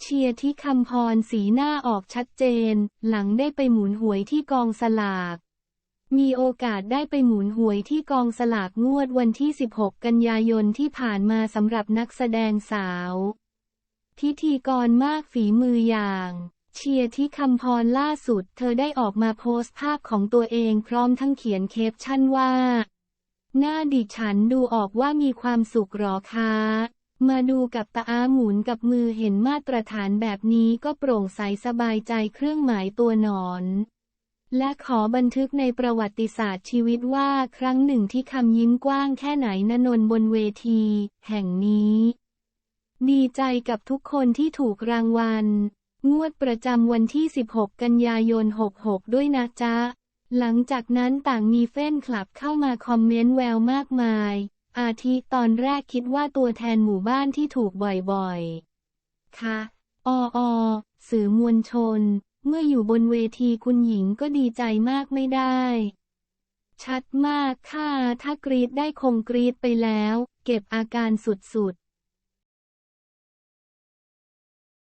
เชียร์ที่คำพรสีหน้าออกชัดเจน หลังได้ไปหมุนหวยที่กองสลาก มีโอกาสได้ไปหมุนหวยที่กองสลากงวดวันที่ 16 กันยายนที่ผ่านมาสำหรับนักแสดงสาว พิธีกรมากฝีมืออย่างเชียร์ที่คำพรล่าสุด เธอได้ออกมาโพสต์ภาพของตัวเองพร้อมทั้งเขียนเคปชั่นว่า หน้าดิฉันดูออกว่ามีความสุขหรอคะ มาดูกับตาอาหมุนกับมือเห็นมาตรฐานแบบนี้ก็โปร่งใสสบายใจเครื่องหมายตัวหนอน และขอบันทึกในประวัติศาสตร์ชีวิตว่าครั้งหนึ่งที่คำยิ้มกว้างแค่ไหนนนนบนเวที แห่งนี้ ดีใจกับทุกคนที่ถูกรางวัล งวดประจำวันที่ 16 กันยายน 66 ด้วยนะจ๊ะ หลังจากนั้นต่างมีเฟ้นคลับเข้ามาคอมเมนต์แววมากมาย อาทิตอนแรกคิดว่าตัวแทนหมู่บ้านที่ถูกบ่อยๆ ค่ะอออ สื่อมวลชน เมื่ออยู่บนเวทีคุณหญิงก็ดีใจมากไม่ได้ ชัดมากค่ะ ถ้ากรีดได้คงกรีดไปแล้ว เก็บอาการสุดๆ